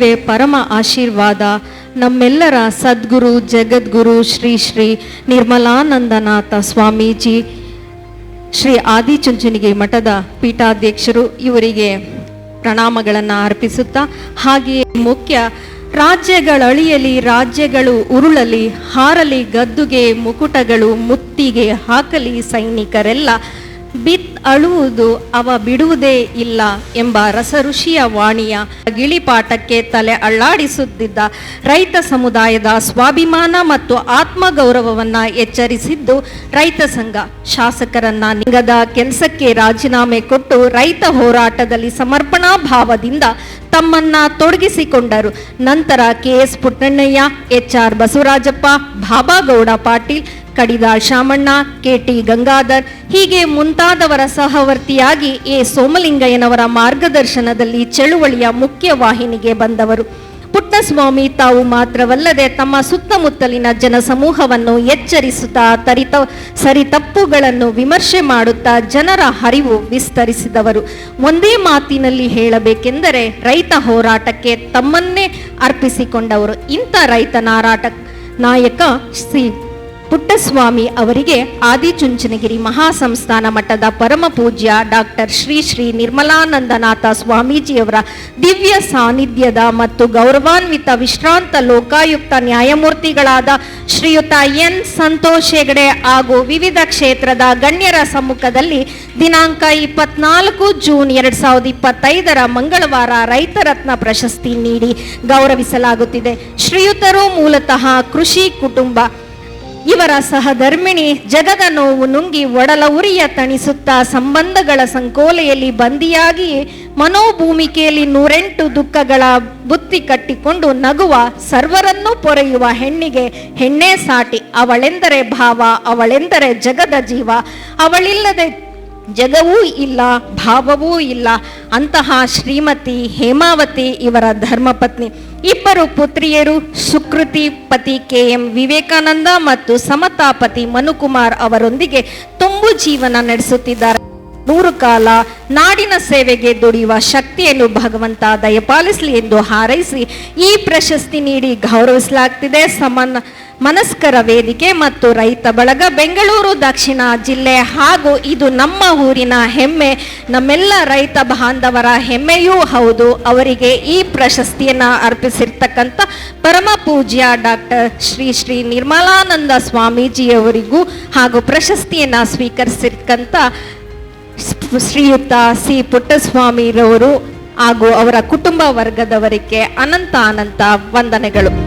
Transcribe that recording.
ಪರಮ ಆಶೀರ್ವಾದ ನಮ್ಮೆಲ್ಲರ ಸದ್ಗುರು, ಜಗದ್ಗುರು ಶ್ರೀ ಶ್ರೀ ನಿರ್ಮಲಾನಂದನಾಥ ಸ್ವಾಮೀಜಿ, ಶ್ರೀ ಆದಿಚುಂಚನಿಗೆ ಮಠದ ಪೀಠಾಧ್ಯಕ್ಷರು ಇವರಿಗೆ ಪ್ರಣಾಮಗಳನ್ನು ಅರ್ಪಿಸುತ್ತಾ, ಹಾಗೆಯೇ ಮುಖ್ಯ ರಾಜ್ಯಗಳಳಿಯಲಿ, ರಾಜ್ಯಗಳು ಉರುಳಲಿ, ಹಾರಲಿ, ಗದ್ದುಗೆ, ಮುಕುಟಗಳು, ಮುತ್ತಿಗೆ ಹಾಕಲಿ ಸೈನಿಕರೆಲ್ಲ ಬಿತ್ ಅಳುವುದು ಅವ ಬಿಡುವುದೇ ಇಲ್ಲ ಎಂಬ ರಸಋಷಿಯ ವಾಣಿಯ ಗಿಳಿಪಾಠಕ್ಕೆ ತಲೆ ಅಳ್ಳಾಡಿಸುತ್ತಿದ್ದ ರೈತ ಸಮುದಾಯದ ಸ್ವಾಭಿಮಾನ ಮತ್ತು ಆತ್ಮಗೌರವವನ್ನ ಎಚ್ಚರಿಸಿದ್ದು ರೈತ ಸಂಘ. ಶಾಸಕರನ್ನ ನಿಗದ ಕೆಲಸಕ್ಕೆ ರಾಜೀನಾಮೆ ಕೊಟ್ಟು ರೈತ ಹೋರಾಟದಲ್ಲಿ ಸಮರ್ಪಣಾ ಭಾವದಿಂದ ತಮ್ಮನ್ನ ತೊಡಗಿಸಿಕೊಂಡರು. ನಂತರ K S Puttannaiah, H R Basavarajappa, Babagowda Patil Kadidal Shamanna K T Gangadhar, ಹೀಗೆ ಮುಂತಾದವರ ಸಹವರ್ತಿಯಾಗಿ ಎ. ಸೋಮಲಿಂಗಯ್ಯನವರ ಮಾರ್ಗದರ್ಶನದಲ್ಲಿ ಚಳುವಳಿಯ ಮುಖ್ಯ ವಾಹಿನಿಗೆ ಬಂದವರು. ಪುಟ್ಟಸ್ವಾಮಿ ತಾವು ಮಾತ್ರವಲ್ಲದೆ ತಮ್ಮ ಸುತ್ತಮುತ್ತಲಿನ ಜನಸಮೂಹವನ್ನು ಎಚ್ಚರಿಸುತ್ತಾ ತರಿತ, ಸರಿತಪ್ಪುಗಳನ್ನು ವಿಮರ್ಶೆ ಮಾಡುತ್ತಾ ಜನರ ಹರಿವು ವಿಸ್ತರಿಸಿದವರು. ಒಂದೇ ಮಾತಿನಲ್ಲಿ ಹೇಳಬೇಕೆಂದರೆ ರೈತ ಹೋರಾಟಕ್ಕೆ ತಮ್ಮನ್ನೇ ಅರ್ಪಿಸಿಕೊಂಡವರು. ಇಂಥ ರೈತ ನಾರಾಟ ನಾಯಕ ಶ್ರೀ ಪುಟ್ಟಸ್ವಾಮಿ ಅವರಿಗೆ ಆದಿಚುಂಚನಗಿರಿ ಮಹಾಸಂಸ್ಥಾನ ಮಠದ ಪರಮ ಪೂಜ್ಯ ಡಾಕ್ಟರ್ ಶ್ರೀ ಶ್ರೀ ನಿರ್ಮಲಾನಂದನಾಥ ಸ್ವಾಮೀಜಿಯವರ ದಿವ್ಯ ಸಾನ್ನಿಧ್ಯದ ಮತ್ತು ಗೌರವಾನ್ವಿತ ವಿಶ್ರಾಂತ ಲೋಕಾಯುಕ್ತ ನ್ಯಾಯಮೂರ್ತಿಗಳಾದ ಶ್ರೀಯುತ ಎನ್ ಸಂತೋಷ್ ಹೆಗಡೆ ಹಾಗೂ ವಿವಿಧ ಕ್ಷೇತ್ರದ ಗಣ್ಯರ ಸಮ್ಮುಖದಲ್ಲಿ ದಿನಾಂಕ ಇಪ್ಪತ್ನಾಲ್ಕು ಜೂನ್ ಎರಡ್ ಸಾವಿರದ ಇಪ್ಪತ್ತೈದರ ಮಂಗಳವಾರ ರೈತರತ್ನ ಪ್ರಶಸ್ತಿ ನೀಡಿ ಗೌರವಿಸಲಾಗುತ್ತಿದೆ. ಶ್ರೀಯುತರು ಮೂಲತಃ ಕೃಷಿ ಕುಟುಂಬ ಇವರ ಸಹಧರ್ಮಿಣಿ ಜಗದ ನೋವು ನುಂಗಿ ಒಡಲ ಉರಿಯ ತಣಿಸುತ್ತಾ ಸಂಬಂಧಗಳ ಸಂಕೋಲೆಯಲ್ಲಿ ಬಂದಿಯಾಗಿ ಮನೋಭೂಮಿಕೆಯಲ್ಲಿ ನೂರೆಂಟು ದುಃಖಗಳ ಬುತ್ತಿ ಕಟ್ಟಿಕೊಂಡು ನಗುವ ಸರ್ವರನ್ನೂ ಪೊರೆಯುವ ಹೆಣ್ಣಿಗೆ ಹೆಣ್ಣೇ ಸಾಟಿ. ಅವಳೆಂದರೆ ಭಾವ, ಅವಳೆಂದರೆ ಜಗದ ಜೀವ. ಅವಳಿಲ್ಲದೆ ಜಗವೂ ಇಲ್ಲ, ಭಾವವೂ ಇಲ್ಲ. ಅಂತಹ ಶ್ರೀಮತಿ ಹೇಮಾವತಿ ಇವರ ಧರ್ಮಪತ್ನಿ. ಇಬ್ಬರು ಪುತ್ರಿಯರು ಸುಕೃತಿ ಪತಿ ಕೆ ಎಂ ವಿವೇಕಾನಂದ ಮತ್ತು ಸಮತಾಪತಿ ಮನುಕುಮಾರ್ ಅವರೊಂದಿಗೆ ತುಂಬು ಜೀವನ ನಡೆಸುತ್ತಿದ್ದಾರೆ. ನೂರು ಕಾಲ ನಾಡಿನ ಸೇವೆಗೆ ದುಡಿಯುವ ಶಕ್ತಿಯನ್ನು ಭಗವಂತ ದಯಪಾಲಿಸಲಿ ಎಂದು ಹಾರೈಸಿ ಈ ಪ್ರಶಸ್ತಿ ನೀಡಿ ಗೌರವಿಸಲಾಗ್ತಿದೆ. ಸಮನ್ ಮನಸ್ಕರ ವೇದಿಕೆ ಮತ್ತು ರೈತ ಬಳಗ ಬೆಂಗಳೂರು, ದಕ್ಷಿಣ ಜಿಲ್ಲೆ ಹಾಗೂ ಇದು ನಮ್ಮ ಊರಿನ ಹೆಮ್ಮೆ. ನಮ್ಮೆಲ್ಲ ರೈತ ಬಾಂಧವರ ಹೆಮ್ಮೆಯೂ ಹೌದು. ಅವರಿಗೆ ಈ ಪ್ರಶಸ್ತಿಯನ್ನು ಅರ್ಪಿಸಿರ್ತಕ್ಕಂಥ ಪರಮ ಪೂಜ್ಯ ಡಾಕ್ಟರ್ ಶ್ರೀ ಶ್ರೀ ನಿರ್ಮಲಾನಂದ ಸ್ವಾಮೀಜಿಯವರಿಗೂ ಹಾಗೂ ಪ್ರಶಸ್ತಿಯನ್ನು ಸ್ವೀಕರಿಸಿರ್ತಕ್ಕಂಥ ಶ್ರೀಯುತ ಸಿ ಪುಟ್ಟಸ್ವಾಮಿರವರು ಹಾಗೂ ಅವರ ಕುಟುಂಬ ವರ್ಗದವರಿಗೆ ಅನಂತ ಅನಂತ ವಂದನೆಗಳು.